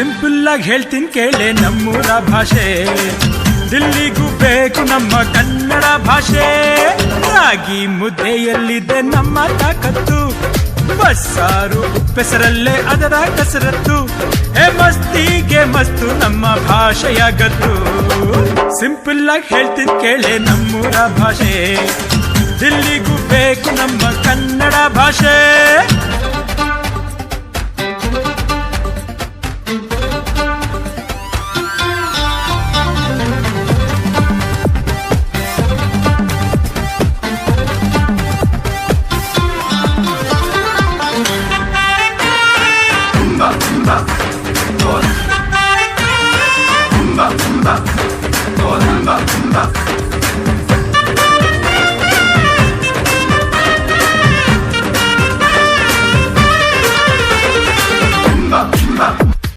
Simple ಆಗಿ ಹೇಳ್ತೀನಿ ಕೇಳೆ ನಮ್ಮೂರ ಭಾಷೆ. ದಿಲ್ಲಿಗೂ ಬೇಕು ನಮ್ಮ ಕನ್ನಡ ಭಾಷೆ. ರಾಗಿ ಮುದ್ದೆಯಲ್ಲಿದೆ ನಮ್ಮ ತಾಕತ್ತು. ಬಸ್ಸಾರು ಉಪ್ಪೆಸರಲ್ಲೇ ಅದರ ಕಸರತ್ತು. ಹೇ ಮಸ್ತಿಗೆ ಮಸ್ತು ನಮ್ಮ ಭಾಷೆಯ ಗತ್ತು. ಸಿಂಪಲ್ ಆಗಿ ಹೇಳ್ತೀನಿ ಕೇಳೆ ನಮ್ಮೂರ ಭಾಷೆ. ದಿಲ್ಲಿಗೂ ಬೇಕು ನಮ್ಮ ಕನ್ನಡ ಭಾಷೆ.